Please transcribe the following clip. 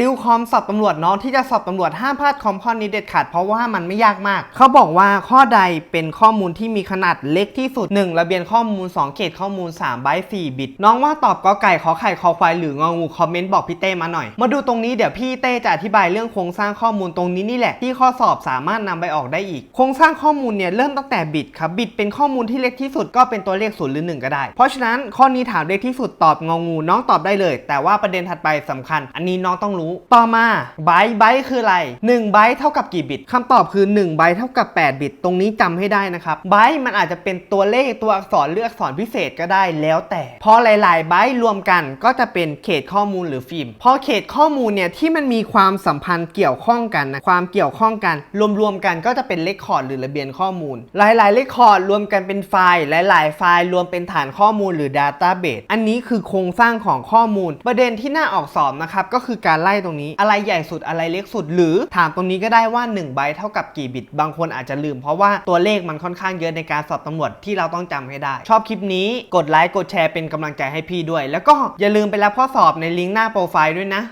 ติวคอมสอบตำรวจน้องที่จะสอบตำรวจห้ามพลาดคอมข้อนี้เด็ดขาดเพราะว่ามันไม่ยากมาก เขาบอกว่าข้อใดเป็นข้อมูลที่มีขนาดเล็กที่สุด 1 ระเบียนข้อมูล 2 เขตข้อมูล3ไบต์4บิต น้องว่าตอบกอไก่ขอไข่คอควายหรืององูคอมเมนต์บอกพี่เต้มาหน่อย มาดูตรงนี้เดี๋ยวพี่เต้จะอธิบายเรื่องโครงสร้างข้อมูลตรงนี้นี่แหละที่ข้อสอบสามารถนำไปออกได้อีก โครงสร้างข้อมูลเนี่ยเริ่มตั้งแต่บิตครับบิตเป็นข้อมูลที่เล็กที่สุดก็เป็นตัวเลขศูนย์หรือหนึ่งก็ได้ เพราะฉะนั้นข้อนี้ถามเล็กที่สุดตอบงองูน้องตอบได้เลย แต่ว่าประเด็นถัดไปสำคัญ อันนี้น้องต้องรู้ต่อมาไบต์ไบต์คืออะไร1ไบต์เท่ากับกี่บิตคำตอบคือ1ไบต์เท่ากับ 8 บิต ตรงนี้จำให้ได้นะครับไบต์มันอาจจะเป็นตัวเลขตัวอักษรหรือกอักษรพิเศษก็ได้แล้วแต่ พอหลายๆไบต์รวมกันก็จะเป็นเขตข้อมูลหรือฟิล์มพอเขตข้อมูลเนี่ยที่มันมีความสัมพันธ์เกี่ยวข้องกันนะความเกี่ยวข้องกัน รวมๆกันก็จะเป็นเลคคอร์ดหรือระเบียนข้อมูล หลายๆเลคคอร์ดรวมกันเป็นไฟล์ หลายๆ ไฟล์รวมเป็นฐานข้อมูลหรือ Database อันนี้คือโครงสร้างของข้อมูล ประเด็นที่น่าออกสอบนะครับก็คือการไล่ตรงนี้ อะไรใหญ่สุดอะไรเล็กสุด หรือถามตรงนี้ก็ได้ว่า1ไบต์เท่ากับกี่บิต บางคนอาจจะลืมเพราะว่าตัวเลขมันค่อนข้างเยอะในการสอบตำรวจที่เราต้องจำให้ได้ ชอบคลิปนี้กดไลค์กดแชร์เป็นกำลังใจให้พี่ด้วย แล้วก็อย่าลืมไปรับข้อสอบในลิงก์หน้าโปรไฟล์ด้วยนะ